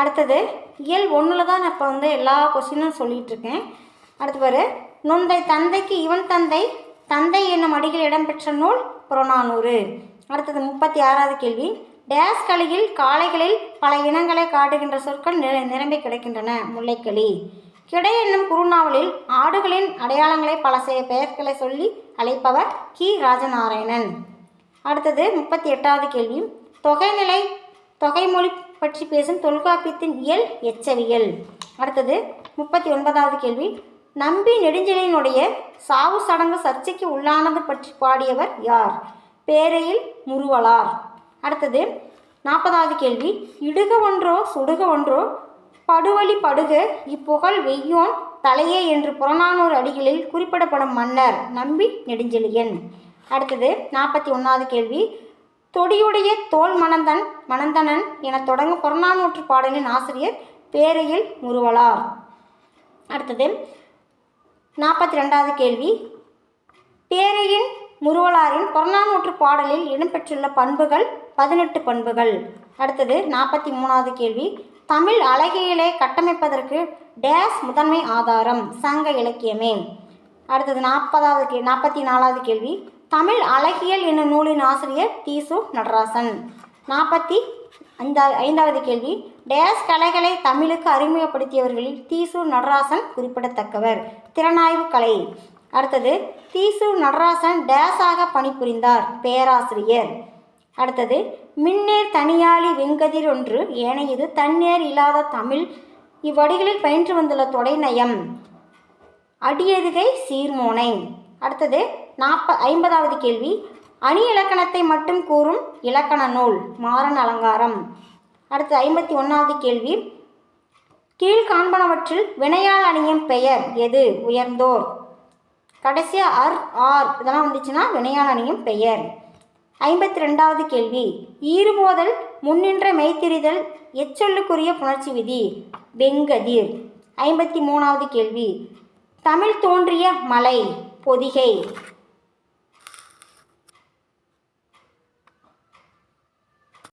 அடுத்தது இயல் ஒன்றில் தான் நான் இப்போ வந்து எல்லா கொஸ்டினும் சொல்லிகிட்ருக்கேன் அடுத்து பாரு. நொந்தை தந்தைக்கு இவன் தந்தை தந்தை என்னும் அடியில் இடம்பெற்ற நூல் புறநானூறு. அடுத்தது முப்பத்தி ஆறாவது கேள்வி. டேஸ் களியில் காளைகளில் பல இனங்களை காட்டுகின்ற சொற்கள் நிர நிரம்பி கிடைக்கின்றன. முல்லைக்களி. கிடை என்னும் குறுநாவலில் ஆடுகளின் அடையாளங்களை பல செய்ய பெயர்களை சொல்லி அழைப்பவர் கி. ராஜநாராயணன். அடுத்தது முப்பத்தி எட்டாவது கேள்வி. தொகைநிலை தொகைமொழி பற்றி பேசும் தொல்காப்பியத்தின் இயல் எச்சவியல். அடுத்தது முப்பத்தி ஒன்பதாவது கேள்வி. நம்பி நெடுஞ்செழியனுடைய சாவு சடங்கு சர்ச்சைக்கு உள்ளானது பற்றி பாடியவர் யார்? பேரையில் முருவலார். அடுத்தது நாற்பதாவது கேள்வி. இடுக ஒன்றோ சுடுக ஒன்றோ படுவழி படுக இப்புகழ் வெய்யோன் தலையே என்று புறநானூறு அடிகளில் குறிப்பிடப்படும் மன்னர் நம்பி நெடுஞ்செழியன். அடுத்தது நாற்பத்தி ஒன்றாவது கேள்வி. தொடியுடைய தோல் மணந்தன் மணந்தனன் என தொடங்கும் புறநானூற்று பாடலின் ஆசிரியர் பேரையில் முருவலார் அடுத்தது நாற்பத்தி ரெண்டாவது கேள்வி. பேரையின் முருவலாரின் புறநானூற்று பாடலில் இடம்பெற்றுள்ள பண்புகள் பதினெட்டு பண்புகள். அடுத்தது நாற்பத்தி மூணாவது கேள்வி. தமிழ் அழகியலை கட்டமைப்பதற்கு டேஸ் முதன்மை ஆதாரம் சங்க இலக்கியமே. அடுத்தது நாற்பதாவது கே நாற்பத்தி நாலாவது கேள்வி. தமிழ் அழகியல் என்னும் நூலின் ஆசிரியர் தீசு நடராசன். நாற்பத்தி ஐந்தா ஐந்தாவது கேள்வி. டேஸ் கலைகளை தமிழுக்கு அறிமுகப்படுத்தியவர்களில் தீசு நடராசன் குறிப்பிடத்தக்கவர். திறனாய்வு கலை. அடுத்தது தீசு நடராசன் டேஸாக பணிபுரிந்தார். பேராசிரியர். அடுத்தது மின்னேர் தனியாளி வெங்கதிர் ஒன்று ஏனையது தன்னேர் இல்லாத தமிழ். இவ்வடிகளில் பயின்று வந்துள்ள தொடைநயம். அடியெதுகை சீர்மோனை. அடுத்தது நாற்ப ஐம்பதாவது கேள்வி. அணி இலக்கணத்தை மட்டும் கூறும் இலக்கண நூல் மாறன் அலங்காரம். அடுத்து ஐம்பத்தி ஒன்றாவது கேள்வி. கீழ்காண்பனவற்றில் வினையால் அணியும் பெயர் எது? உயர்ந்தோர். கடைசியாக அர் ஆர் இதெல்லாம் வந்துச்சுன்னா வினையால் அணியும் பெயர். ஐம்பத்தி ரெண்டாவது கேள்வி. ஈறுபோதல் முன்னின்ற மெய்த்திரிதல் எச்சொல்லுக்குரிய புணர்ச்சி விதி வெங்கதிர். ஐம்பத்தி மூணாவது கேள்வி. தமிழ் தோன்றிய மலை பொதிகை.